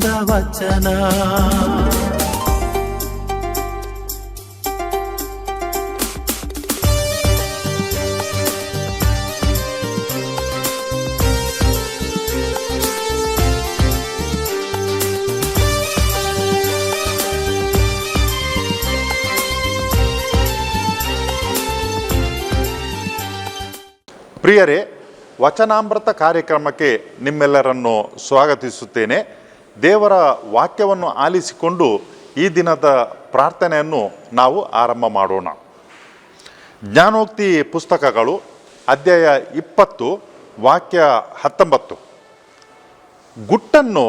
ವಚನ ಪ್ರಿಯರೇ ವಚನಾಮೃತ ಕಾರ್ಯಕ್ರಮಕ್ಕೆ ನಿಮ್ಮೆಲ್ಲರನ್ನು ಸ್ವಾಗತಿಸುತ್ತೇನೆ ದೇವರ ವಾಕ್ಯವನ್ನು ಆಲಿಸಿಕೊಂಡು ಈ ದಿನದ ಪ್ರಾರ್ಥನೆಯನ್ನು ನಾವು ಆರಂಭ ಮಾಡೋಣ. ಜ್ಞಾನೋಕ್ತಿ ಪುಸ್ತಕಗಳು, ಅಧ್ಯಾಯ ಇಪ್ಪತ್ತು, ವಾಕ್ಯ ಹತ್ತೊಂಬತ್ತು. ಗುಟ್ಟನ್ನು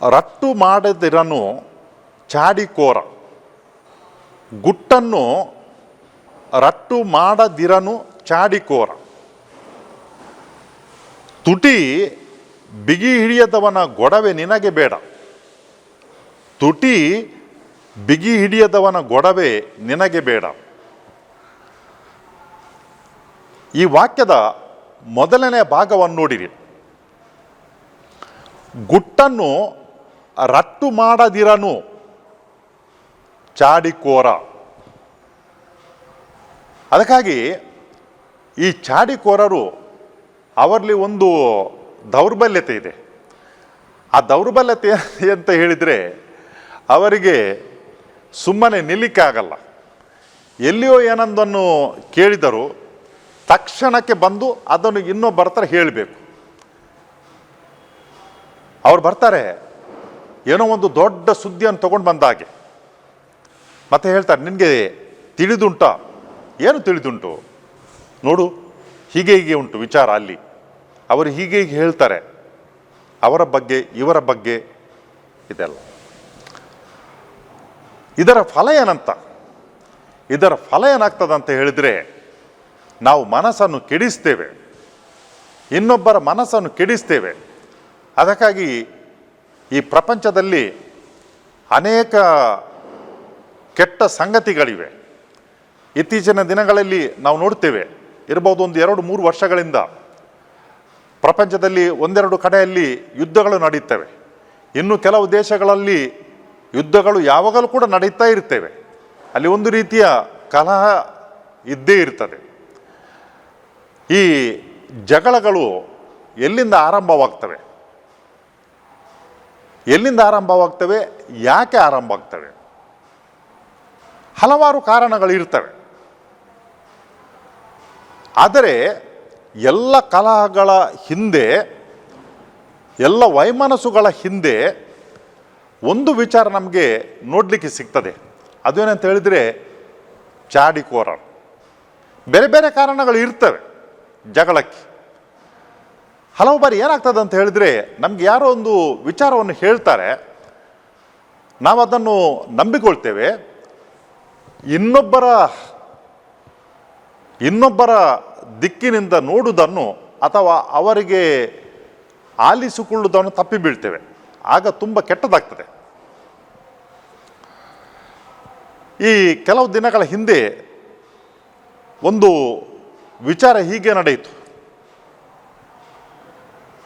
ರಟ್ಟು ಮಾಡದಿರನು ಚಾಡಿಕೋರ. ಗುಟ್ಟನ್ನು ರಟ್ಟು ಮಾಡದಿರನು ಚಾಡಿಕೋರ. ತುಟಿ ಬಿಗಿ ಹಿಡಿಯದವನ ಗೊಡವೆ ನಿನಗೆ ಬೇಡ. ತುಟಿ ಬಿಗಿ ಹಿಡಿಯದವನ ಗೊಡವೆ ನಿನಗೆ ಬೇಡ. ಈ ವಾಕ್ಯದ ಮೊದಲನೇ ಭಾಗವನ್ನು ನೋಡಿರಿ. ಗುಟ್ಟನ್ನು ರಟ್ಟು ಮಾಡದಿರನು. ಚಾಡಿಕೋರ. ಅದಕ್ಕಾಗಿ ಈ ಚಾಡಿಕೋರರು ಅವರಲ್ಲಿ ಒಂದು ದೌರ್ಬಲ್ಯತೆ ಇದೆ. ಆ ದೌರ್ಬಲ್ಯತೆ ಅಂತ ಹೇಳಿದರೆ ಅವರಿಗೆ ಸುಮ್ಮನೆ ನಿಲ್ಲಿಕ್ಕಾಗಲ್ಲ ಎಲ್ಲಿಯೋ ಏನೊಂದನ್ನು ಕೇಳಿದರು ತಕ್ಷಣಕ್ಕೆ ಬಂದು ಅದನ್ನು ಇನ್ನೂ ಹತ್ರ ಹೇಳಬೇಕು. ಅವ್ರು ಬರ್ತಾರೆ, ಏನೋ ಒಂದು ದೊಡ್ಡ ಸುದ್ದಿಯನ್ನು ತಗೊಂಡು ಬಂದ ಹಾಗೆ. ಮತ್ತೆ ಹೇಳ್ತಾರೆ, ನಿನಗೆ ತಿಳಿದುಂಟ? ಏನು ತಿಳಿದುಂಟು? ನೋಡು, ಹೀಗೆ ಹೀಗೆ ಉಂಟು ವಿಚಾರ ಅಲ್ಲಿ. ಅವರು ಹೀಗೆ ಹೇಳ್ತಾರೆ. ಅವರ ಬಗ್ಗೆ, ಇವರ ಬಗ್ಗೆ ಇದೆಲ್ಲ. ಇದರ ಫಲ ಏನಂತ? ಇದರ ಫಲ ಏನಾಗ್ತದಂತ ಹೇಳಿದರೆ, ನಾವು ಮನಸ್ಸನ್ನು ಕೆಡಿಸ್ತೇವೆ. ಇನ್ನೊಬ್ಬರ ಮನಸ್ಸನ್ನು ಕೆಡಿಸ್ತೇವೆ. ಅದಕ್ಕಾಗಿ ಈ ಪ್ರಪಂಚದಲ್ಲಿ ಅನೇಕ ಕೆಟ್ಟ ಸಂಗತಿಗಳಿವೆ. ಇತ್ತೀಚಿನ ದಿನಗಳಲ್ಲಿ ನಾವು ನೋಡ್ತೇವೆ, ಇರ್ಬೋದು ಒಂದು ಎರಡು ಮೂರು ವರ್ಷಗಳಿಂದ ಪ್ರಪಂಚದಲ್ಲಿ ಒಂದೆರಡು ಕಡೆಯಲ್ಲಿ ಯುದ್ಧಗಳು ನಡೆಯುತ್ತವೆ ಇನ್ನು ಕೆಲವು ದೇಶಗಳಲ್ಲಿ ಯುದ್ಧಗಳು ಯಾವಾಗಲೂ ಕೂಡ ನಡೀತಾ ಇರ್ತೇವೆ. ಅಲ್ಲಿ ಒಂದು ರೀತಿಯ ಕಲಹ ಇದ್ದೇ ಇರ್ತದೆ. ಈ ಜಗಳಗಳು ಎಲ್ಲಿಂದ ಆರಂಭವಾಗ್ತವೆ? ಎಲ್ಲಿಂದ ಆರಂಭವಾಗ್ತವೆ? ಯಾಕೆ ಆರಂಭ ಆಗ್ತವೆ ಹಲವಾರು ಕಾರಣಗಳು ಇರ್ತವೆ ಆದರೆ ಎಲ್ಲ ಕಲಹಗಳ ಹಿಂದೆ, ಎಲ್ಲ ವೈಮನಸ್ಸುಗಳ ಹಿಂದೆ ಒಂದು ವಿಚಾರ ನಮಗೆ ನೋಡಲಿಕ್ಕೆ ಸಿಗ್ತದೆ. ಅದೇನಂತ ಹೇಳಿದರೆ ಚಾಡಿಕೋರ ಬೇರೆ ಬೇರೆ ಕಾರಣಗಳು ಇರ್ತವೆ ಜಗಳಕ್ಕೆ. ಹಲವು ಬಾರಿ ಏನಾಗ್ತದೆ ಅಂತ ಹೇಳಿದರೆ ನಮ್ಗೆ ಯಾರೋ ಒಂದು ವಿಚಾರವನ್ನು ಹೇಳ್ತಾರೆ. ನಾವು ಅದನ್ನು ನಂಬಿಕೊಳ್ತೇವೆ. ಇನ್ನೊಬ್ಬರ ಇನ್ನೊಬ್ಬರ ದಿಕ್ಕಿನಿಂದ ನೋಡುವುದನ್ನು ಅಥವಾ ಅವರಿಗೆ ಆಲಿಸಿಕೊಳ್ಳುವುದನ್ನು ತಪ್ಪಿ ಬೀಳ್ತೇವೆ. ಆಗ ತುಂಬ ಕೆಟ್ಟದಾಗ್ತದೆ. ಈ ಕೆಲವು ದಿನಗಳ ಹಿಂದೆ ಒಂದು ವಿಚಾರ ಹೀಗೆ ನಡೆಯಿತು.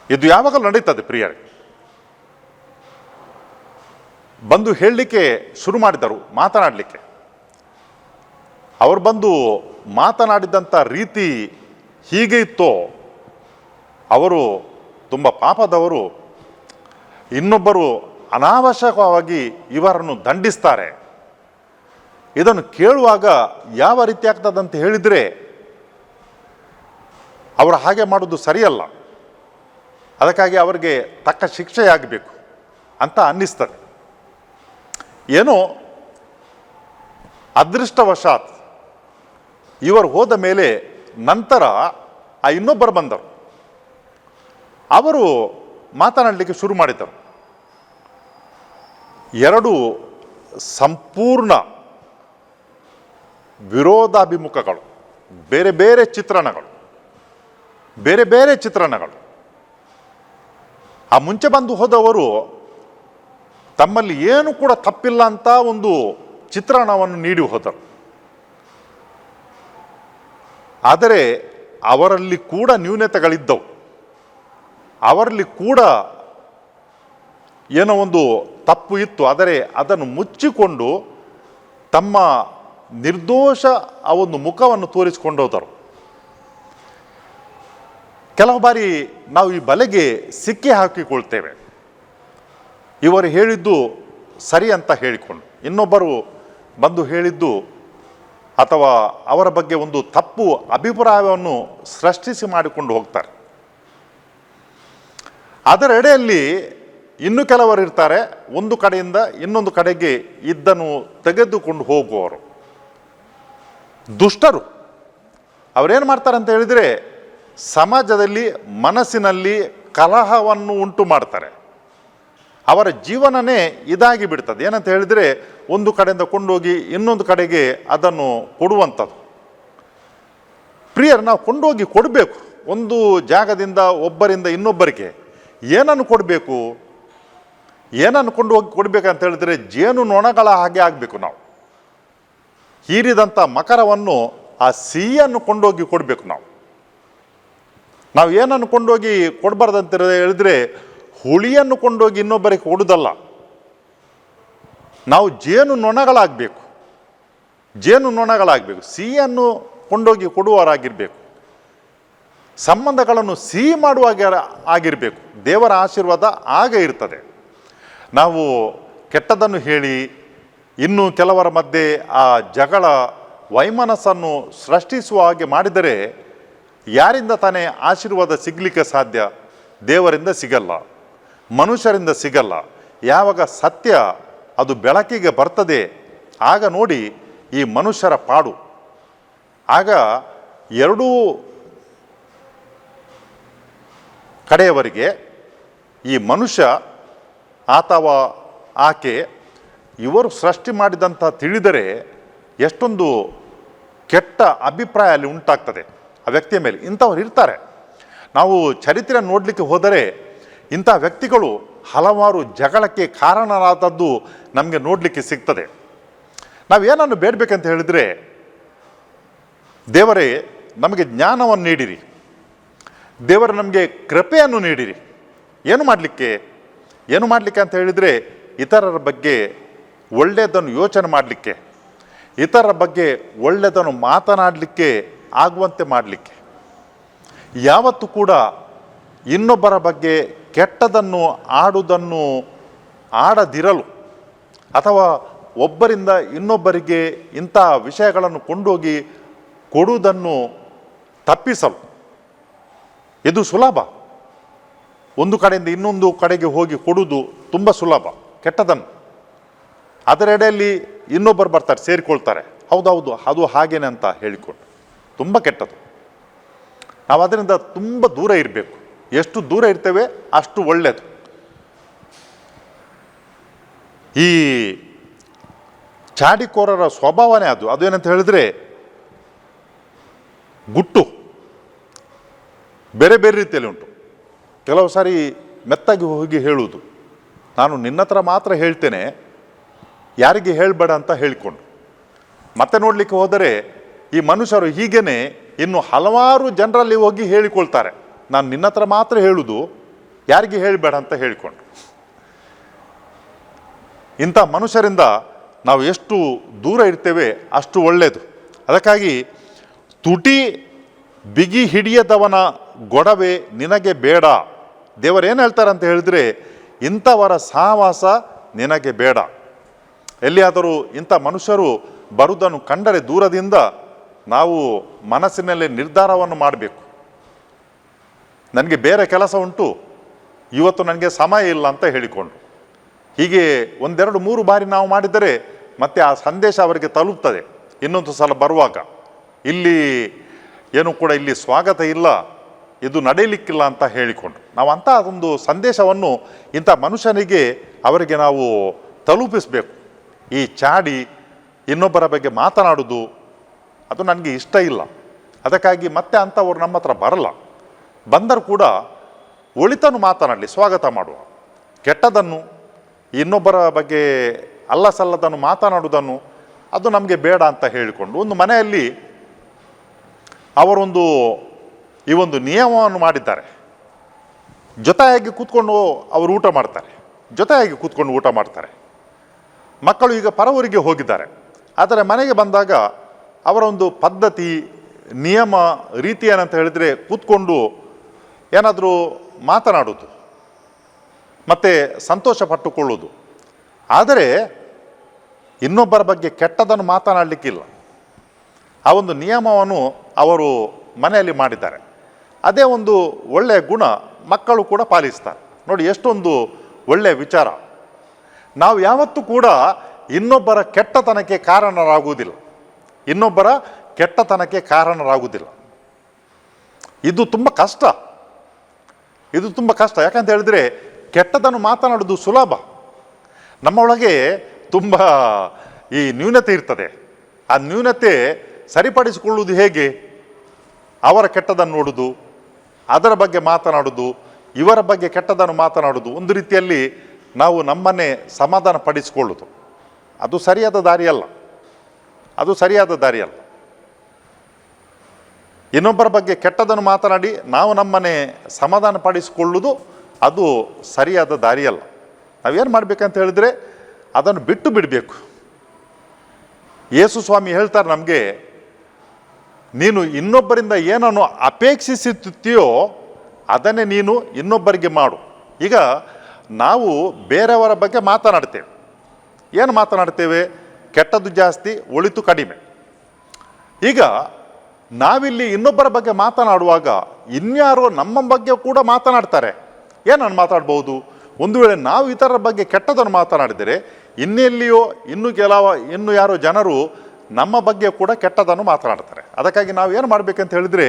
ಇದು ಯಾವಾಗಲೂ ನಡೀತದೆ ಪ್ರಿಯರೇ. ಬಂದು ಹೇಳಲಿಕ್ಕೆ ಶುರು ಮಾಡಿದರು, ಮಾತನಾಡಲಿಕ್ಕೆ. ಅವರು ಬಂದು ಮಾತನಾಡಿದಂಥ ರೀತಿ ಹೀಗೆ ಇತ್ತೋ, ಅವರು ತುಂಬ ಪಾಪದವರು. ಇನ್ನೊಬ್ಬರು ಅನಾವಶ್ಯಕವಾಗಿ ಇವರನ್ನು ದಂಡಿಸ್ತಾರೆ. ಇದನ್ನು ಕೇಳುವಾಗ ಯಾವ ರೀತಿ ಆಗ್ತದಂತ ಹೇಳಿದರೆ, ಅವರು ಹಾಗೆ ಮಾಡೋದು ಸರಿಯಲ್ಲ. ಅದಕ್ಕಾಗಿ ಅವರಿಗೆ ತಕ್ಕ ಶಿಕ್ಷೆಯಾಗಬೇಕು ಅಂತ ಅನ್ನಿಸ್ತದೆ. ಏನೋ ಅದೃಷ್ಟವಶಾತ್ ಇವರು ಹೋದ ಮೇಲೆ ನಂತರ ಆ ಇನ್ನೊಬ್ಬರು ಬಂದರು. ಅವರು ಮಾತನಾಡಲಿಕ್ಕೆ ಶುರು ಮಾಡಿದರು ಎರಡು ಸಂಪೂರ್ಣ ವಿರೋಧಾಭಿಮುಖಗಳು, ಬೇರೆ ಬೇರೆ ಚಿತ್ರಣಗಳು, ಬೇರೆ ಬೇರೆ ಚಿತ್ರಣಗಳು. ಆ ಮುಂಚೆ ಬಂದು ಹೋದವರು ತಮ್ಮಲ್ಲಿ ಏನು ಕೂಡ ತಪ್ಪಿಲ್ಲ ಅಂತ ಒಂದು ಚಿತ್ರಣವನ್ನು ನೀಡಿ ಹೋದರು. ಆದರೆ ಅವರಲ್ಲಿ ಕೂಡ ನ್ಯೂನತೆಗಳಿದ್ದವು. ಅವರಲ್ಲಿ ಕೂಡ ಏನೋ ಒಂದು ತಪ್ಪು ಇತ್ತು. ಆದರೆ ಅದನ್ನು ಮುಚ್ಚಿಕೊಂಡು ತಮ್ಮ ನಿರ್ದೋಷ ಆ ಒಂದು ಮುಖವನ್ನು ತೋರಿಸಿಕೊಂಡೋದರು ಕೆಲವು ಬಾರಿ ನಾವು ಈ ಬಲೆಗೆ ಸಿಕ್ಕಿ ಹಾಕಿಕೊಳ್ತೇವೆ. ಇವರು ಹೇಳಿದ್ದು ಸರಿ ಅಂತ ಹೇಳಿಕೊಂಡು. ಇನ್ನೊಬ್ಬರು ಬಂದು ಹೇಳಿದ್ದು ಅಥವಾ ಅವರ ಬಗ್ಗೆ ಒಂದು ತಪ್ಪು ಅಭಿಪ್ರಾಯವನ್ನು ಸೃಷ್ಟಿಸಿ ಮಾಡಿಕೊಂಡು ಹೋಗ್ತಾರೆ. ಅದರ ಎಡೆಯಲ್ಲಿ ಇನ್ನು ಕೆಲವರು ಇರ್ತಾರೆ, ಒಂದು ಕಡೆಯಿಂದ ಇನ್ನೊಂದು ಕಡೆಗೆ ಇದ್ದನ್ನು ತೆಗೆದುಕೊಂಡು ಹೋಗುವವರು. ದುಷ್ಟರು. ಅವರೇನು ಮಾಡ್ತಾರೆ ಅಂತ ಹೇಳಿದರೆ, ಸಮಾಜದಲ್ಲಿ ಮನಸ್ಸಿನಲ್ಲಿ ಕಲಹವನ್ನು ಉಂಟು ಮಾಡ್ತಾರೆ. ಅವರ ಜೀವನನೇ ಇದಾಗಿ ಬಿಡ್ತದೆ. ಏನಂತ ಹೇಳಿದರೆ, ಒಂದು ಕಡೆಯಿಂದ ಕೊಂಡೋಗಿ ಇನ್ನೊಂದು ಕಡೆಗೆ ಅದನ್ನು ಕೊಡುವಂಥದ್ದು. ಪ್ರಿಯರ್ ನಾವು ಕೊಂಡೋಗಿ ಕೊಡಬೇಕು. ಒಂದು ಜಾಗದಿಂದ ಒಬ್ಬರಿಂದ ಇನ್ನೊಬ್ಬರಿಗೆ ಏನನ್ನು ಕೊಡಬೇಕು? ಏನನ್ನು ಕೊಂಡು ಹೋಗಿ ಕೊಡಬೇಕಂತ ಹೇಳಿದರೆ, ಜೇನು ನೊಣಗಳ ಹಾಗೆ ಆಗಬೇಕು ನಾವು. ಹೀರಿದಂಥ ಮಕರವನ್ನು ಆ ಸಿಹಿಯನ್ನು ಕೊಂಡೋಗಿ ಕೊಡಬೇಕು ನಾವು. ನಾವು ಏನನ್ನು ಕೊಂಡೋಗಿ ಕೊಡಬಾರ್ದಂತ ಹೇಳಿದ್ರೆ ಹುಳಿಯನ್ನು ಕೊಂಡೋಗಿ ಇನ್ನೊಬ್ಬರಿಗೆ ಕೊಡುವುದಲ್ಲ ನಾವು ಜೇನು ನೊಣಗಳಾಗಬೇಕು. ಜೇನು ನೊಣಗಳಾಗಬೇಕು. ಸಿಹಿಯನ್ನು ಕೊಂಡೋಗಿ ಕೊಡುವವರಾಗಿರಬೇಕು. ಸಂಬಂಧಗಳನ್ನು ಸಿಹಿ ಮಾಡುವಾಗ ಆಗಿರಬೇಕು. ದೇವರ ಆಶೀರ್ವಾದ ಆಗ ಇರ್ತದೆ. ನಾವು ಕೆಟ್ಟದನ್ನು ಹೇಳಿ, ಇನ್ನು ಕೆಲವರ ಮಧ್ಯೆ ಆ ಜಗಳ, ವೈಮನಸ್ಸನ್ನು ಸೃಷ್ಟಿಸುವ ಹಾಗೆ ಮಾಡಿದರೆ, ಯಾರಿಂದ ತಾನೇ ಆಶೀರ್ವಾದ ಸಿಗಲಿಕ್ಕೆ ಸಾಧ್ಯ? ದೇವರಿಂದ ಸಿಗಲ್ಲ. ಮನುಷ್ಯರಿಂದ ಸಿಗಲ್ಲ. ಯಾವಾಗ ಸತ್ಯ ಅದು ಬೆಳಕಿಗೆ ಬರ್ತದೆ, ಆಗ ನೋಡಿ ಈ ಮನುಷ್ಯರ ಪಾಡು. ಆಗ ಎರಡೂ ಕಡೆಯವರಿಗೆ ಈ ಮನುಷ್ಯ ಆತವ ಆಕೆ, ಇವರು ಸೃಷ್ಟಿ ಮಾಡಿದಂಥ ತಿಳಿದರೆ ಎಷ್ಟೊಂದು ಕೆಟ್ಟ ಅಭಿಪ್ರಾಯ ಅಲ್ಲಿ ಉಂಟಾಗ್ತದೆ. ಆ ವ್ಯಕ್ತಿಯ ಮೇಲೆ ಇಂಥವ್ರು ಇರ್ತಾರೆ. ನಾವು ಚರಿತ್ರೆ ನೋಡಲಿಕ್ಕೆ ಹೋದರೆ ಇಂಥ ವ್ಯಕ್ತಿಗಳು ಹಲವಾರು ಜಗಳಕ್ಕೆ ಕಾರಣರಾದದ್ದು ನಮಗೆ ನೋಡಲಿಕ್ಕೆ ಸಿಗ್ತದೆ. ನಾವೇನನ್ನು ಬೇಡಬೇಕಂತ ಹೇಳಿದರೆ, ದೇವರೇ, ನಮಗೆ ಜ್ಞಾನವನ್ನು ನೀಡಿರಿ. ದೇವರು ನಮಗೆ ಕೃಪೆಯನ್ನು ನೀಡಿರಿ. ಏನು ಮಾಡಲಿಕ್ಕೆ? ಏನು ಮಾಡಲಿಕ್ಕೆ ಅಂತ ಹೇಳಿದರೆ, ಇತರರ ಬಗ್ಗೆ ಒಳ್ಳೆಯದನ್ನು ಯೋಚನೆ ಮಾಡಲಿಕ್ಕೆ, ಇತರರ ಬಗ್ಗೆ ಒಳ್ಳೆಯದನ್ನು ಮಾತನಾಡಲಿಕ್ಕೆ ಆಗುವಂತೆ ಮಾಡಲಿಕ್ಕೆ. ಯಾವತ್ತೂ ಕೂಡ ಇನ್ನೊಬ್ಬರ ಬಗ್ಗೆ ಕೆಟ್ಟದನ್ನು ಆಡುವುದನ್ನು ಆಡದಿರಲು ಅಥವಾ ಒಬ್ಬರಿಂದ ಇನ್ನೊಬ್ಬರಿಗೆ ಇಂಥ ವಿಷಯಗಳನ್ನು ಕೊಂಡೋಗಿ ಕೊಡುವುದನ್ನು ತಪ್ಪಿಸಲು. ಇದು ಸುಲಭ. ಒಂದು ಕಡೆಯಿಂದ ಇನ್ನೊಂದು ಕಡೆಗೆ ಹೋಗಿ ಕೊಡುವುದು ತುಂಬ ಸುಲಭ, ಕೆಟ್ಟದನ್ನು. ಅದರೆಡೆಯಲ್ಲಿ ಇನ್ನೊಬ್ಬರು ಬರ್ತಾರೆ, ಸೇರಿಕೊಳ್ತಾರೆ. ಹೌದೌದು, ಅದು ಹಾಗೇನೆ ಅಂತ ಹೇಳಿಕೊಂಡು. ತುಂಬ ಕೆಟ್ಟದು. ನಾವು ಅದರಿಂದ ತುಂಬ ದೂರ ಇರಬೇಕು. ಎಷ್ಟು ದೂರ ಇರ್ತೇವೆ ಅಷ್ಟು ಒಳ್ಳೆಯದು ಈ ಚಾಡಿಕೋರರ ಸ್ವಭಾವನೇ ಅದು. ಅದು ಏನಂತ ಹೇಳಿದ್ರೆ ಗುಟ್ಟು. ಬೇರೆ ಬೇರೆ ರೀತಿಯಲ್ಲಿ ಉಂಟು. ಕೆಲವು ಸಾರಿ ಮೆತ್ತಾಗಿ ಹೋಗಿ ಹೇಳುವುದು. ನಾನು ನಿನ್ನ ಹತ್ರ ಮಾತ್ರ ಹೇಳ್ತೇನೆ. ಯಾರಿಗೆ ಹೇಳಬೇಡ ಅಂತ ಹೇಳಿಕೊಂಡು. ಮತ್ತೆ ನೋಡಲಿಕ್ಕೆ ಹೋದರೆ ಈ ಮನುಷ್ಯರು ಹೀಗೇನೆ ಇನ್ನು ಹಲವಾರು ಜನರಲ್ಲಿ ಹೋಗಿ ಹೇಳಿಕೊಳ್ತಾರೆ. ನಾನು ನಿನ್ನ ಹತ್ರ ಮಾತ್ರ ಹೇಳುವುದು ಯಾರಿಗೆ ಹೇಳಬೇಡ ಅಂತ ಹೇಳಿಕೊಂಡು ಇಂಥ ಮನುಷ್ಯರಿಂದ ನಾವು ಎಷ್ಟು ದೂರ ಇರ್ತೇವೆ ಅಷ್ಟು ಒಳ್ಳೆಯದು ಅದಕ್ಕಾಗಿ ತುಟಿ ಬಿಗಿ ಹಿಡಿಯದವನ ಗೊಡವೆ ನಿನಗೆ ಬೇಡ. ದೇವರೇನು ಹೇಳ್ತಾರೆ ಅಂತ ಹೇಳಿದ್ರೆ, ಇಂಥವರ ಸಹವಾಸ ನಿನಗೆ ಬೇಡ. ಎಲ್ಲಿಯಾದರೂ ಇಂಥ ಮನುಷ್ಯರು ಬರುವುದನ್ನು ಕಂಡರೆ ದೂರದಿಂದ ನಾವು ಮನಸ್ಸಿನಲ್ಲಿ ನಿರ್ಧಾರವನ್ನು ಮಾಡಬೇಕು. ನನಗೆ ಬೇರೆ ಕೆಲಸ ಉಂಟು. ಇವತ್ತು ನನಗೆ ಸಮಯ ಇಲ್ಲ ಅಂತ ಹೇಳಿಕೊಂಡು ಹೀಗೆ ಒಂದೆರಡು ಮೂರು ಬಾರಿ ನಾವು ಮಾಡಿದರೆ ಮತ್ತೆ ಆ ಸಂದೇಶ ಅವರಿಗೆ ತಲುಪ್ತದೆ. ಇನ್ನೊಂದು ಸಲ ಬರುವಾಗ. ಇಲ್ಲಿ ಏನು ಕೂಡ ಇಲ್ಲಿ ಸ್ವಾಗತ ಇಲ್ಲ. ಇದು ನಡೆಯಲಿಕ್ಕಿಲ್ಲ ಅಂತ ಹೇಳಿಕೊಂಡು ನಾವು ಅಂಥ ಒಂದು ಸಂದೇಶವನ್ನು ಇಂಥ ಮನುಷ್ಯನಿಗೆ ಅವರಿಗೆ ನಾವು ತಲುಪಿಸಬೇಕು. ಈ ಚಾಡಿ ಇನ್ನೊಬ್ಬರ ಬಗ್ಗೆ ಮಾತನಾಡೋದು ಅದು ನನಗೆ ಇಷ್ಟ ಇಲ್ಲ. ಅದಕ್ಕಾಗಿ ಮತ್ತೆ ಅಂಥವ್ರು ನಮ್ಮ ಹತ್ರ ಬರಲ್ಲ. ಬಂದರೂ ಕೂಡ ಒಳಿತನ್ನು ಮಾತನಾಡಲಿ, ಸ್ವಾಗತ ಮಾಡುವ. ಕೆಟ್ಟದನ್ನು, ಇನ್ನೊಬ್ಬರ ಬಗ್ಗೆ ಅಲ್ಲ ಸಲ್ಲದನ್ನು ಮಾತನಾಡುವುದನ್ನು ಅದು ನಮಗೆ ಬೇಡ ಅಂತ ಹೇಳಿಕೊಂಡು ಒಂದು ಮನೆಯಲ್ಲಿ ಅವರೊಂದು ಈ ಒಂದು ನಿಯಮವನ್ನು ಮಾಡಿದ್ದಾರೆ. ಜೊತೆಯಾಗಿ ಕೂತ್ಕೊಂಡು ಅವರು ಊಟ ಮಾಡ್ತಾರೆ. ಜೊತೆಯಾಗಿ ಕೂತ್ಕೊಂಡು ಊಟ ಮಾಡ್ತಾರೆ. ಮಕ್ಕಳು ಈಗ ಪರವರಿಗೆ ಹೋಗಿದ್ದಾರೆ. ಆದರೆ ಮನೆಗೆ ಬಂದಾಗ ಅವರ ಒಂದು ಪದ್ಧತಿ, ನಿಯಮ, ರೀತಿ ಏನಂತ ಹೇಳಿದರೆ ಕೂತ್ಕೊಂಡು ಏನಾದರೂ ಮಾತನಾಡೋದು, ಮತ್ತು ಸಂತೋಷ ಪಟ್ಟುಕೊಳ್ಳೋದು. ಆದರೆ ಇನ್ನೊಬ್ಬರ ಬಗ್ಗೆ ಕೆಟ್ಟದನ್ನು ಮಾತನಾಡಲಿಕ್ಕಿಲ್ಲ. ಆ ಒಂದು ನಿಯಮವನ್ನು ಅವರು ಮನೆಯಲ್ಲಿ ಮಾಡಿದ್ದಾರೆ. ಅದೇ ಒಂದು ಒಳ್ಳೆಯ ಗುಣ ಮಕ್ಕಳು ಕೂಡ ಪಾಲಿಸ್ತಾರೆ. ನೋಡಿ, ಎಷ್ಟೊಂದು ಒಳ್ಳೆಯ ವಿಚಾರ. ನಾವು ಯಾವತ್ತೂ ಕೂಡ ಇನ್ನೊಬ್ಬರ ಕೆಟ್ಟತನಕ್ಕೆ ಕಾರಣರಾಗುವುದಿಲ್ಲ. ಇನ್ನೊಬ್ಬರ ಕೆಟ್ಟತನಕ್ಕೆ ಕಾರಣರಾಗುವುದಿಲ್ಲ. ಇದು ತುಂಬ ಕಷ್ಟ. ಇದು ತುಂಬ ಕಷ್ಟ. ಯಾಕಂತ ಹೇಳಿದ್ರೆ ಕೆಟ್ಟದನ್ನು ಮಾತನಾಡೋದು ಸುಲಭ. ನಮ್ಮೊಳಗೆ ತುಂಬ ಈ ನ್ಯೂನತೆ ಇರ್ತದೆ. ಆ ನ್ಯೂನತೆ ಸರಿಪಡಿಸಿಕೊಳ್ಳುವುದು ಹೇಗೆ? ಅವರ ಕೆಟ್ಟದನ್ನು ನೋಡುದು ಅದರ ಬಗ್ಗೆ ಮಾತನಾಡುವುದು, ಇವರ ಬಗ್ಗೆ ಕೆಟ್ಟದನ್ನು ಮಾತನಾಡುವುದು ಒಂದು ರೀತಿಯಲ್ಲಿ ನಾವು ನಮ್ಮನ್ನೇ ಸಮಾಧಾನ ಪಡಿಸಿಕೊಳ್ಳುವುದು ಅದು ಸರಿಯಾದ ದಾರಿಯಲ್ಲ. ಅದು ಸರಿಯಾದ ದಾರಿಯಲ್ಲ. ಇನ್ನೊಬ್ಬರ ಬಗ್ಗೆ ಕೆಟ್ಟದನ್ನು ಮಾತನಾಡಿ ನಾವು ನಮ್ಮನ್ನೇ ಸಮಾಧಾನ ಪಡಿಸಿಕೊಳ್ಳುವುದು ಅದು ಸರಿಯಾದ ದಾರಿಯಲ್ಲ. ನಾವೇನು ಮಾಡಬೇಕಂತ ಹೇಳಿದ್ರೆ ಅದನ್ನು ಬಿಟ್ಟು ಬಿಡಬೇಕು. ಯೇಸು ಸ್ವಾಮಿ ಹೇಳ್ತಾರೆ ನಮಗೆ, ನೀನು ಇನ್ನೊಬ್ಬರಿಂದ ಏನನ್ನು ಅಪೇಕ್ಷಿಸುತ್ತೀಯೋ ಅದನ್ನೇ ನೀನು ಇನ್ನೊಬ್ಬರಿಗೆ ಮಾಡು. ಈಗ ನಾವು ಬೇರೆಯವರ ಬಗ್ಗೆ ಮಾತನಾಡ್ತೇವೆ. ಏನು ಮಾತನಾಡ್ತೇವೆ? ಕೆಟ್ಟದ್ದು ಜಾಸ್ತಿ, ಒಳಿತು ಕಡಿಮೆ. ಈಗ ನಾವಿಲ್ಲಿ ಇನ್ನೊಬ್ಬರ ಬಗ್ಗೆ ಮಾತನಾಡುವಾಗ ಇನ್ಯಾರೋ ನಮ್ಮ ಬಗ್ಗೆ ಕೂಡ ಮಾತನಾಡ್ತಾರೆ. ಏನನ್ನು ಮಾತಾಡ್ಬೋದು ಒಂದು ವೇಳೆ ನಾವು ಇತರರ ಬಗ್ಗೆ ಕೆಟ್ಟದನ್ನು ಮಾತನಾಡಿದರೆ ಇನ್ನೆಲ್ಲಿಯೋ ಇನ್ನು ಕೆಲವ, ಇನ್ನು ಯಾರೋ ಜನರು ನಮ್ಮ ಬಗ್ಗೆ ಕೂಡ ಕೆಟ್ಟದನ್ನು ಮಾತನಾಡ್ತಾರೆ. ಅದಕ್ಕಾಗಿ ನಾವು ಏನು ಮಾಡಬೇಕಂತ ಹೇಳಿದರೆ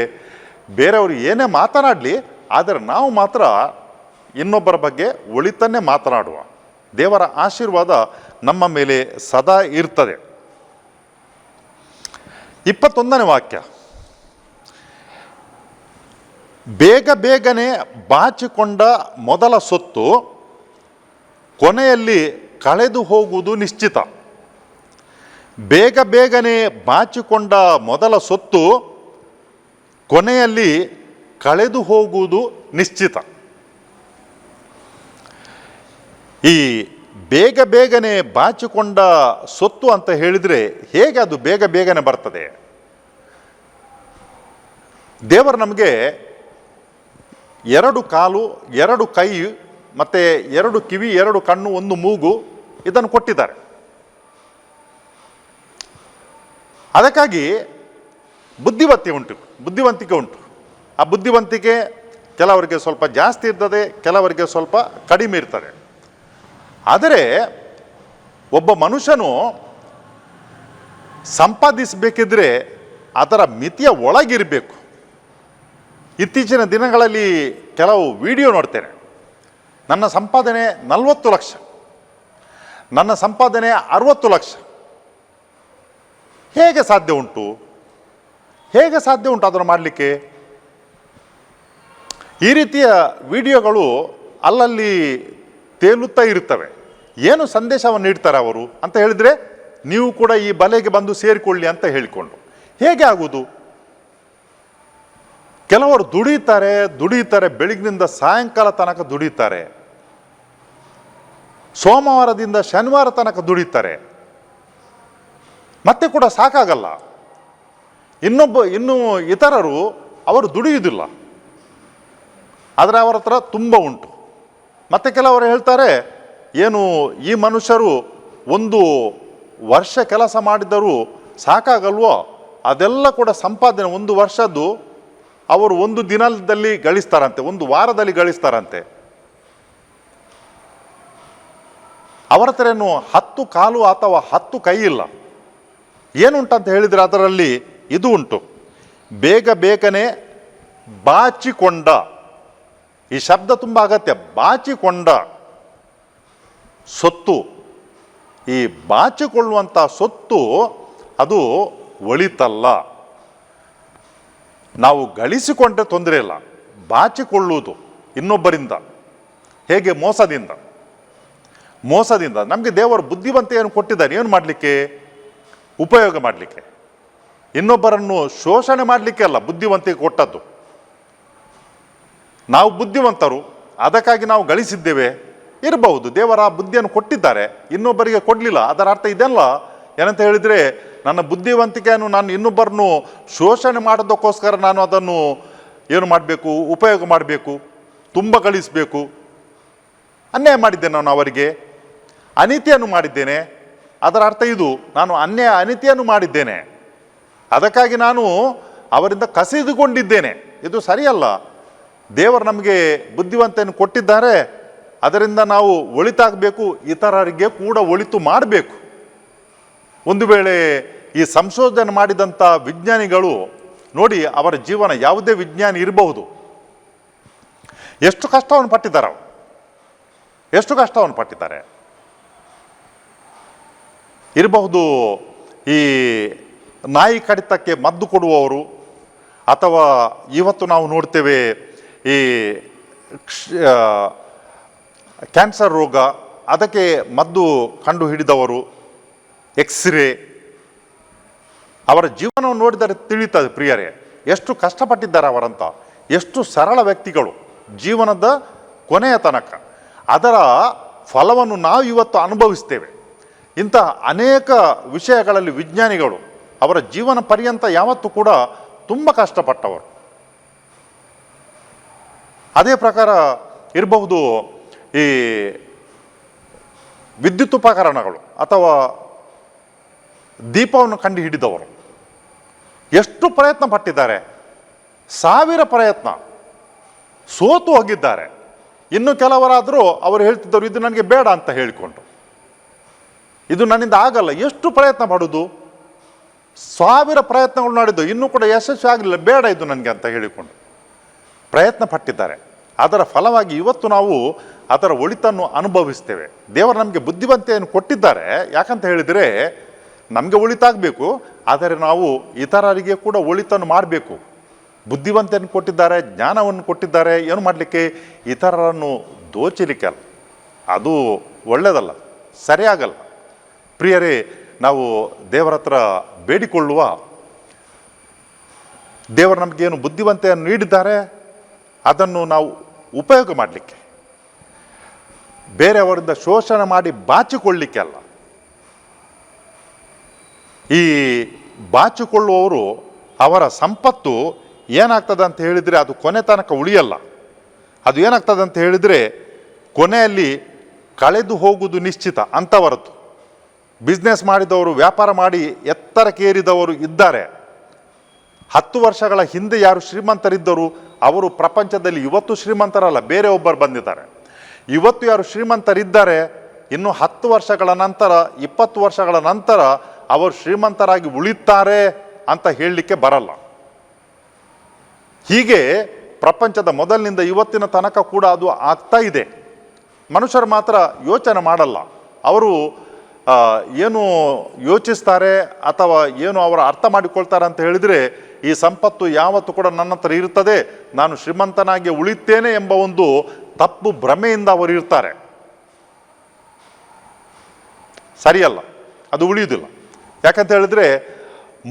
ಬೇರೆಯವರು ಏನೇ ಮಾತನಾಡಲಿ, ಆದರೆ ನಾವು ಮಾತ್ರ ಇನ್ನೊಬ್ಬರ ಬಗ್ಗೆ ಒಳಿತನ್ನೇ ಮಾತನಾಡುವ. ದೇವರ ಆಶೀರ್ವಾದ ನಮ್ಮ ಮೇಲೆ ಸದಾ ಇರ್ತದೆ. ಇಪ್ಪತ್ತೊಂದನೇ ವಾಕ್ಯ. ಬೇಗ ಬೇಗನೆ ಬಾಚಿಕೊಂಡ ಮೊದಲ ಸೊತ್ತು ಕೊನೆಯಲ್ಲಿ ಕಳೆದು ಹೋಗುವುದು ನಿಶ್ಚಿತ. ಬೇಗ ಬೇಗನೆ ಬಾಚಿಕೊಂಡ ಮೊದಲ ಸೊತ್ತು ಕೊನೆಯಲ್ಲಿ ಕಳೆದು ಹೋಗುವುದು ನಿಶ್ಚಿತ. ಈ ಬೇಗ ಬೇಗನೆ ಬಾಚಿಕೊಂಡ ಸೊತ್ತು ಅಂತ ಹೇಳಿದರೆ ಹೇಗೆ ಅದು ಬೇಗ ಬೇಗನೆ ಬರ್ತದೆ? ದೇವರು ನಮಗೆ ಎರಡು ಕಾಲು, ಎರಡು ಕೈ, ಮತ್ತು ಎರಡು ಕಿವಿ, ಎರಡು ಕಣ್ಣು, ಒಂದು ಮೂಗು ಇದನ್ನು ಕೊಟ್ಟಿದ್ದಾರೆ. ಅದಕ್ಕಾಗಿ ಬುದ್ಧಿವಂತಿ ಉಂಟು, ಬುದ್ಧಿವಂತಿಕೆ ಉಂಟು. ಆ ಬುದ್ಧಿವಂತಿಕೆ ಕೆಲವರಿಗೆ ಸ್ವಲ್ಪ ಜಾಸ್ತಿ ಇರ್ತದೆ, ಕೆಲವರಿಗೆ ಸ್ವಲ್ಪ ಕಡಿಮೆ ಇರ್ತದೆ. ಆದರೆ ಒಬ್ಬ ಮನುಷ್ಯನು ಸಂಪಾದಿಸಬೇಕಿದ್ರೆ ಅದರ ಮಿತಿಯ ಒಳಗಿರಬೇಕು. ಇತ್ತೀಚಿನ ದಿನಗಳಲ್ಲಿ ಕೆಲವು ವಿಡಿಯೋ ನೋಡ್ತೇನೆ. ನನ್ನ ಸಂಪಾದನೆ ನಲವತ್ತು ಲಕ್ಷ. ನನ್ನ ಸಂಪಾದನೆ ಅರವತ್ತು ಲಕ್ಷ. ಹೇಗೆ ಸಾಧ್ಯ ಉಂಟು? ಹೇಗೆ ಸಾಧ್ಯ ಉಂಟು ಅದನ್ನು ಮಾಡಲಿಕ್ಕೆ? ಈ ರೀತಿಯ ವಿಡಿಯೋಗಳು ಅಲ್ಲಲ್ಲಿ ತೇಲುತ್ತಾ ಇರುತ್ತವೆ. ಏನು ಸಂದೇಶವನ್ನು ನೀಡ್ತಾರೆ ಅವರು ಅಂತ ಹೇಳಿದರೆ, ನೀವು ಕೂಡ ಈ ಬಲೆಗೆ ಬಂದು ಸೇರಿಕೊಳ್ಳಿ ಅಂತ ಹೇಳಿಕೊಂಡು. ಹೇಗೆ ಆಗುವುದು? ಕೆಲವರು ದುಡಿತಾರೆ ದುಡಿತಾರೆ, ಬೆಳಗ್ಗಿನಿಂದ ಸಾಯಂಕಾಲ ತನಕ ದುಡಿತಾರೆ. ಸೋಮವಾರದಿಂದ ಶನಿವಾರ ತನಕ ದುಡಿತಾರೆ. ಮತ್ತೆ ಕೂಡ ಸಾಕಾಗಲ್ಲ. ಇನ್ನೊಬ್ಬ, ಇನ್ನು ಇತರರು ಅವರು ದುಡಿಯುವುದಿಲ್ಲ. ಆದರೆ ಅವರ ಹತ್ರ ತುಂಬ ಉಂಟು. ಮತ್ತೆ ಕೆಲವರು ಹೇಳ್ತಾರೆ, ಏನು ಈ ಮನುಷ್ಯರು ಒಂದು ವರ್ಷ ಕೆಲಸ ಮಾಡಿದರೂ ಸಾಕಾಗಲ್ವೋ? ಅದೆಲ್ಲ ಕೂಡ ಸಂಪಾದನೆ, ಒಂದು ವರ್ಷದ್ದು ಅವರು ಒಂದು ದಿನದಲ್ಲಿ ಗಳಿಸ್ತಾರಂತೆ, ಒಂದು ವಾರದಲ್ಲಿ ಗಳಿಸ್ತಾರಂತೆ. ಅವರ ಏನು ಹತ್ತು ಕಾಲು ಅಥವಾ ಹತ್ತು ಕೈ ಇಲ್ಲ. ಏನುಂಟಂತ ಹೇಳಿದರೆ ಅದರಲ್ಲಿ ಇದು ಉಂಟು. ಬೇಗ ಬೇಗನೆ ಬಾಚಿಕೊಂಡ, ಈ ಶಬ್ದ ತುಂಬ ಅಗತ್ಯ, ಬಾಚಿಕೊಂಡ ಸೊತ್ತು. ಈ ಬಾಚಿಕೊಳ್ಳುವಂಥ ಸೊತ್ತು ಅದು ಒಳಿತಲ್ಲ. ನಾವು ಗಳಿಸಿಕೊಂಡ್ರೆ ತೊಂದರೆ ಇಲ್ಲ, ಬಾಚಿಕೊಳ್ಳುವುದು ಇನ್ನೊಬ್ಬರಿಂದ, ಹೇಗೆ ಮೋಸದಿಂದ? ಮೋಸದಿಂದ, ನಮಗೆ ದೇವರು ಬುದ್ಧಿವಂತೆಯನ್ನು ಕೊಟ್ಟಿದ್ದಾರೆ, ಏನು ಮಾಡಲಿಕ್ಕೆ? ಉಪಯೋಗ ಮಾಡಲಿಕ್ಕೆ. ಇನ್ನೊಬ್ಬರನ್ನು ಶೋಷಣೆ ಮಾಡಲಿಕ್ಕೆ ಅಲ್ಲ, ಬುದ್ಧಿವಂತಿಕೆ ಕೊಟ್ಟದ್ದು. ನಾವು ಬುದ್ಧಿವಂತರು, ಅದಕ್ಕಾಗಿ ನಾವು ಗಳಿಸಿದ್ದೇವೆ. ಇರಬಹುದು, ದೇವರ ಬುದ್ಧಿಯನ್ನು ಕೊಟ್ಟಿದ್ದಾರೆ, ಇನ್ನೊಬ್ಬರಿಗೆ ಕೊಡಲಿಲ್ಲ, ಅದರ ಅರ್ಥ ಇದೆಲ್ಲ ಏನಂತ ಹೇಳಿದರೆ, ನನ್ನ ಬುದ್ಧಿವಂತಿಕೆಯನ್ನು ನಾನು ಇನ್ನೊಬ್ಬರನ್ನು ಶೋಷಣೆ ಮಾಡೋದಕ್ಕೋಸ್ಕರ ನಾನು ಅದನ್ನು ಏನು ಮಾಡಬೇಕು, ಉಪಯೋಗ ಮಾಡಬೇಕು, ತುಂಬ ಗಳಿಸಬೇಕು. ಅನ್ಯಾಯ ಮಾಡಿದ್ದೇನೆ ನಾನು ಅವರಿಗೆ. ಅನೀತಿಯನ್ನು ಮಾಡಿದ್ದೇನೆ. ಅದರ ಅರ್ಥ ಇದು, ನಾನು ಅನ್ಯಾಯ ಅನೀತಿಯನ್ನು ಮಾಡಿದ್ದೇನೆ. ಅದಕ್ಕಾಗಿ ನಾನು ಅವರಿಂದ ಕಸಿದುಕೊಂಡಿದ್ದೇನೆ. ಇದು ಸರಿಯಲ್ಲ. ದೇವರು ನಮಗೆ ಬುದ್ಧಿವಂತೆಯನ್ನು ಕೊಟ್ಟಿದ್ದಾರೆ. ಅದರಿಂದ ನಾವು ಒಳಿತಾಗಬೇಕು, ಇತರರಿಗೆ ಕೂಡ ಒಳಿತು ಮಾಡಬೇಕು. ಒಂದು ವೇಳೆ ಈ ಸಂಶೋಧನೆ ಮಾಡಿದಂಥ ವಿಜ್ಞಾನಿಗಳು ನೋಡಿ ಅವರ ಜೀವನ ಯಾವುದೇ ವಿಜ್ಞಾನಿ ಇರಬಹುದು. ಎಷ್ಟು ಕಷ್ಟವನ್ನು ಪಟ್ಟಿದ್ದಾರೆ ಅವರು? ಎಷ್ಟು ಕಷ್ಟವನ್ನು ಪಟ್ಟಿದ್ದಾರೆ? ಇರಬಹುದು ಈ ನಾಯಿ ಕಡಿತಕ್ಕೆ ಮದ್ದು ಕೊಡುವವರು ಅಥವಾ ಇವತ್ತು ನಾವು ನೋಡ್ತೇವೆ ಈ ಕ್ಯಾನ್ಸರ್ ರೋಗ ಅದಕ್ಕೆ ಮದ್ದು ಕಂಡು ಹಿಡಿದವರು ಎಕ್ಸ್ರೇ ಅವರ ಜೀವನವನ್ನು ನೋಡಿದರೆ ತಿಳಿತದೆ ಪ್ರಿಯರೇ. ಎಷ್ಟು ಕಷ್ಟಪಟ್ಟಿದ್ದಾರೆ ಅವರಂತ. ಎಷ್ಟು ಸರಳ ವ್ಯಕ್ತಿಗಳು. ಜೀವನದ ಕೊನೆಯ ತನಕ. ಅದರ ಫಲವನ್ನು ನಾವು ಇವತ್ತು ಅನುಭವಿಸ್ತೇವೆ. ಇಂತಹ ಅನೇಕ ವಿಷಯಗಳಲ್ಲಿ ವಿಜ್ಞಾನಿಗಳು ಅವರ ಜೀವನ ಪರ್ಯಂತ ಯಾವತ್ತೂ ಕೂಡ ತುಂಬ ಕಷ್ಟಪಟ್ಟವರು. ಅದೇ ಪ್ರಕಾರ ಇರಬಹುದು ಈ ವಿದ್ಯುತ್ ಉಪಕರಣಗಳು ಅಥವಾ ದೀಪವನ್ನು ಕಂಡು ಹಿಡಿದವರು. ಎಷ್ಟು ಪ್ರಯತ್ನ ಪಟ್ಟಿದ್ದಾರೆ. ಸಾವಿರ ಪ್ರಯತ್ನ. ಸೋತು ಹೋಗಿದ್ದಾರೆ. ಇನ್ನು ಕೆಲವರಾದರೂ ಅವರು ಹೇಳ್ತಿದ್ದರು ಇದು ನನಗೆ ಬೇಡ ಅಂತ ಹೇಳಿಕೊಂಡು. ಇದು ನನ್ನಿಂದ ಆಗಲ್ಲ. ಎಷ್ಟು ಪ್ರಯತ್ನ ಮಾಡೋದು ಸಾವಿರ ಪ್ರಯತ್ನಗಳು ಮಾಡಿದ್ದು ಇನ್ನೂ ಕೂಡ ಯಶಸ್ವಿ ಆಗಲಿಲ್ಲ, ಬೇಡ ಇದು ನನಗೆ ಅಂತ ಹೇಳಿಕೊಂಡು. ಪ್ರಯತ್ನ ಪಟ್ಟಿದ್ದಾರೆ. ಅದರ ಫಲವಾಗಿ ಇವತ್ತು ನಾವು ಅದರ ಒಳಿತನ್ನು ಅನುಭವಿಸ್ತೇವೆ. ದೇವರು ನಮಗೆ ಬುದ್ಧಿವಂತೆಯನ್ನು ಕೊಟ್ಟಿದ್ದಾರೆ. ಯಾಕಂತ ಹೇಳಿದರೆ ನಮಗೆ ಒಳಿತಾಗಬೇಕು, ಆದರೆ ನಾವು ಇತರರಿಗೆ ಕೂಡ ಒಳಿತನ್ನು ಮಾಡಬೇಕು ಬುದ್ಧಿವಂತೆಯನ್ನು ಕೊಟ್ಟಿದ್ದಾರೆ, ಜ್ಞಾನವನ್ನು ಕೊಟ್ಟಿದ್ದಾರೆ, ಏನು ಮಾಡಲಿಕ್ಕೆ? ಇತರರನ್ನು ದೋಚಲಿಕ್ಕೆ ಅಲ್ಲ. ಅದು ಒಳ್ಳೆಯದಲ್ಲ ಸರಿಯಾಗಲ್ಲ. ಪ್ರಿಯರೇ, ನಾವು ದೇವರ ಹತ್ರ ಬೇಡಿಕೊಳ್ಳುವ, ದೇವರು ನಮಗೇನು ಬುದ್ಧಿವಂತೆಯನ್ನು ನೀಡಿದ್ದಾರೆ, ಅದನ್ನು ನಾವು ಉಪಯೋಗ ಮಾಡಲಿಕ್ಕೆ. ಬೇರೆಯವರಿಂದ ಶೋಷಣೆ ಮಾಡಿ ಬಾಚಿಕೊಳ್ಳಿಕ್ಕೆ ಅಲ್ಲ. ಈ ಬಾಚಿಕೊಳ್ಳುವವರು ಅವರ ಸಂಪತ್ತು ಏನಾಗ್ತದೆ ಅಂತ ಹೇಳಿದರೆ ಅದು ಕೊನೆ ತನಕ ಉಳಿಯಲ್ಲ. ಅದು ಏನಾಗ್ತದೆ ಅಂತ ಹೇಳಿದರೆ ಕೊನೆಯಲ್ಲಿ ಕಳೆದು ಹೋಗುವುದು ನಿಶ್ಚಿತ ಅಂಥವರದ್ದು ಬಿಸ್ನೆಸ್ ಮಾಡಿದವರು, ವ್ಯಾಪಾರ ಮಾಡಿ ಎತ್ತರಕ್ಕೇರಿದವರು ಇದ್ದಾರೆ. ಹತ್ತು ವರ್ಷಗಳ ಹಿಂದೆ ಯಾರು ಶ್ರೀಮಂತರಿದ್ದರು ಅವರು ಪ್ರಪಂಚದಲ್ಲಿ ಇವತ್ತು ಶ್ರೀಮಂತರಲ್ಲ, ಬೇರೆ ಒಬ್ಬರು ಬಂದಿದ್ದಾರೆ. ಇವತ್ತು ಯಾರು ಶ್ರೀಮಂತರಿದ್ದಾರೆ, ಇನ್ನು ಹತ್ತು ವರ್ಷಗಳ ನಂತರ, ಇಪ್ಪತ್ತು ವರ್ಷಗಳ ನಂತರ ಅವರು ಶ್ರೀಮಂತರಾಗಿ ಉಳಿತಾರೆ ಅಂತ ಹೇಳಲಿಕ್ಕೆ ಬರಲ್ಲ. ಹೀಗೆ ಪ್ರಪಂಚದ ಮೊದಲಿನಿಂದ ಇವತ್ತಿನ ತನಕ ಕೂಡ ಅದು ಆಗ್ತಾ ಇದೆ. ಮನುಷ್ಯರು ಮಾತ್ರ ಯೋಚನೆ ಮಾಡಲ್ಲ. ಅವರು ಏನು ಯೋಚಿಸ್ತಾರೆ ಅಥವಾ ಏನು ಅವರು ಅರ್ಥ ಮಾಡಿಕೊಳ್ತಾರೆ ಅಂತ ಹೇಳಿದರೆ, ಈ ಸಂಪತ್ತು ಯಾವತ್ತು ಕೂಡ ನನ್ನ ಹತ್ರ ಇರ್ತದೆ ನಾನು ಶ್ರೀಮಂತನಾಗಿ ಉಳಿತೇನೆ ಎಂಬ ಒಂದು ತಪ್ಪು ಭ್ರಮೆಯಿಂದ ಅವರು ಇರ್ತಾರೆ. ಸರಿಯಲ್ಲ, ಅದು ಉಳಿಯುವುದಿಲ್ಲ. ಯಾಕಂತ ಹೇಳಿದ್ರೆ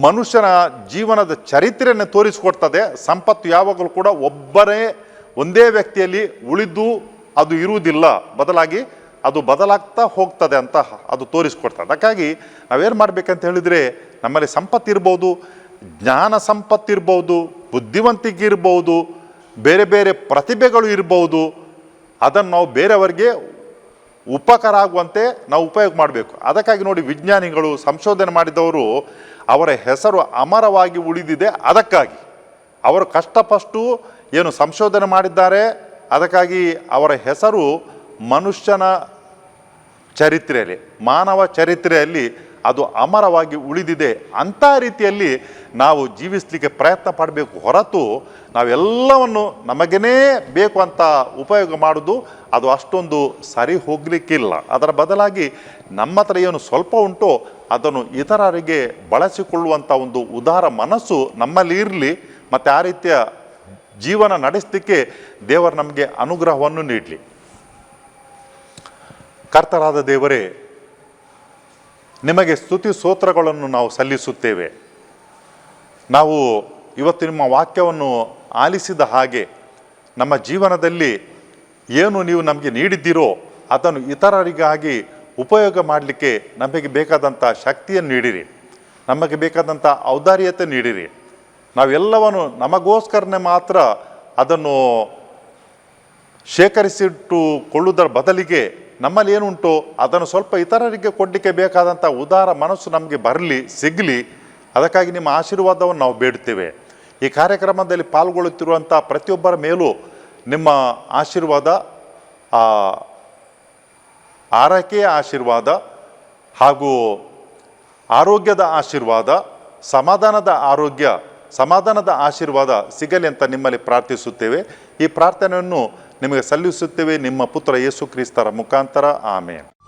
ಮನುಷ್ಯನ ಜೀವನದ ಚರಿತ್ರೆಯನ್ನು ತೋರಿಸಿಕೊಡ್ತದೆ, ಸಂಪತ್ತು ಯಾವಾಗಲೂ ಕೂಡ ಒಬ್ಬರೇ ಒಂದೇ ವ್ಯಕ್ತಿಯಲ್ಲಿ ಉಳಿದು ಅದು ಇರುವುದಿಲ್ಲ. ಬದಲಾಗಿ ಅದು ಬದಲಾಗ್ತಾ ಹೋಗ್ತದೆ ಅಂತ ಅದು ತೋರಿಸ್ಕೊಡ್ತದೆ. ಅದಕ್ಕಾಗಿ ನಾವೇನು ಮಾಡಬೇಕಂತ ಹೇಳಿದರೆ, ನಮ್ಮಲ್ಲಿ ಸಂಪತ್ತು ಇರ್ಬೋದು, ಜ್ಞಾನ ಸಂಪತ್ತಿರ್ಬೋದು ಬುದ್ಧಿವಂತಿಕೆ ಇರ್ಬೋದು, ಬೇರೆ ಬೇರೆ ಪ್ರತಿಭೆಗಳು ಇರ್ಬೋದು, ಅದನ್ನು ನಾವು ಬೇರೆಯವರಿಗೆ ಉಪಕಾರ ಆಗುವಂತೆ ನಾವು ಉಪಯೋಗ ಮಾಡಬೇಕು. ಅದಕ್ಕಾಗಿ ನೋಡಿ ವಿಜ್ಞಾನಿಗಳು ಸಂಶೋಧನೆ ಮಾಡಿದವರು ಅವರ ಹೆಸರು ಅಮರವಾಗಿ ಉಳಿದಿದೆ ಅದಕ್ಕಾಗಿ. ಅವರು ಕಷ್ಟಪಟ್ಟು ಏನು ಸಂಶೋಧನೆ ಮಾಡಿದ್ದಾರೆ, ಅದಕ್ಕಾಗಿ ಅವರ ಹೆಸರು ಮನುಷ್ಯನ ಚರಿತ್ರೆಯಲ್ಲಿ, ಮಾನವ ಚರಿತ್ರೆಯಲ್ಲಿ ಅದು ಅಮರವಾಗಿ ಉಳಿದಿದೆ ಅಂಥ ರೀತಿಯಲ್ಲಿ ನಾವು ಜೀವಿಸಲಿಕ್ಕೆ ಪ್ರಯತ್ನ ಪಡಬೇಕು. ಹೊರತು ನಾವೆಲ್ಲವನ್ನು ನಮಗೇ ಬೇಕು ಅಂತ ಉಪಯೋಗ ಮಾಡೋದು ಅದು ಅಷ್ಟೊಂದು ಸರಿ ಹೋಗಲಿಕ್ಕಿಲ್ಲ. ಅದರ ಬದಲಾಗಿ ನಮ್ಮ ಹತ್ರ ಏನು ಸ್ವಲ್ಪ ಉಂಟೋ ಅದನ್ನು ಇತರರಿಗೆ ಬಳಸಿಕೊಳ್ಳುವಂಥ ಒಂದು ಉದಾರ ಮನಸ್ಸು ನಮ್ಮಲ್ಲಿ ಇರಲಿ, ಮತ್ತು ಆ ರೀತಿಯ ಜೀವನ ನಡೆಸಲಿಕ್ಕೆ ದೇವರು ನಮಗೆ ಅನುಗ್ರಹವನ್ನು ನೀಡಲಿ. ಕರ್ತರಾದ ದೇವರೇ ನಿಮಗೆ ಸ್ತುತಿ ಸೂತ್ರಗಳನ್ನು ನಾವು ಸಲ್ಲಿಸುತ್ತೇವೆ. ನಾವು ಇವತ್ತು ನಿಮ್ಮ ವಾಕ್ಯವನ್ನು ಆಲಿಸಿದ ಹಾಗೆ ನಮ್ಮ ಜೀವನದಲ್ಲಿ ಏನು ನೀವು ನಮಗೆ ನೀಡಿದ್ದೀರೋ ಅದನ್ನು ಇತರರಿಗಾಗಿ ಉಪಯೋಗ ಮಾಡಲಿಕ್ಕೆ ನಮಗೆ ಬೇಕಾದಂಥ ಶಕ್ತಿಯನ್ನು ನೀಡಿರಿ. ನಮಗೆ ಬೇಕಾದಂಥ ಔದಾರ್ಯತೆ ನೀಡಿರಿ. ನಾವೆಲ್ಲವನ್ನು ನಮಗೋಸ್ಕರನೇ ಮಾತ್ರ ಅದನ್ನು ಶೇಖರಿಸಿಟ್ಟುಕೊಳ್ಳುವುದರ ಬದಲಿಗೆ ನಮ್ಮಲ್ಲಿ ಏನುಂಟು, ಅದನ್ನು ಸ್ವಲ್ಪ ಇತರರಿಗೆ ಕೊಡಲಿಕ್ಕೆ ಬೇಕಾದಂಥ ಉದಾರ ಮನಸ್ಸು ನಮಗೆ ಬರಲಿ, ಸಿಗಲಿ, ಅದಕ್ಕಾಗಿ ನಿಮ್ಮ ಆಶೀರ್ವಾದವನ್ನು ನಾವು ಬೇಡುತ್ತೇವೆ. ಈ ಕಾರ್ಯಕ್ರಮದಲ್ಲಿ ಪಾಲ್ಗೊಳ್ಳುತ್ತಿರುವಂಥ ಪ್ರತಿಯೊಬ್ಬರ ಮೇಲೂ ನಿಮ್ಮ ಆಶೀರ್ವಾದ ಆರೈಕೆಯ ಆಶೀರ್ವಾದ ಹಾಗೂ ಆರೋಗ್ಯದ ಆಶೀರ್ವಾದ, ಸಮಾಧಾನದ ಆರೋಗ್ಯ, ಸಮಾಧಾನದ ಆಶೀರ್ವಾದ ಸಿಗಲಿ ಅಂತ ನಿಮ್ಮಲ್ಲಿ ಪ್ರಾರ್ಥಿಸುತ್ತೇವೆ. ಈ ಪ್ರಾರ್ಥನೆಯನ್ನು ನಿಮಗೆ ಸಲ್ಲಿಸುತ್ತೇವೆ ನಿಮ್ಮ ಪುತ್ರ ಯೇಸು ಕ್ರಿಸ್ತರ ಮುಖಾಂತರ. ಆಮೇಲೆ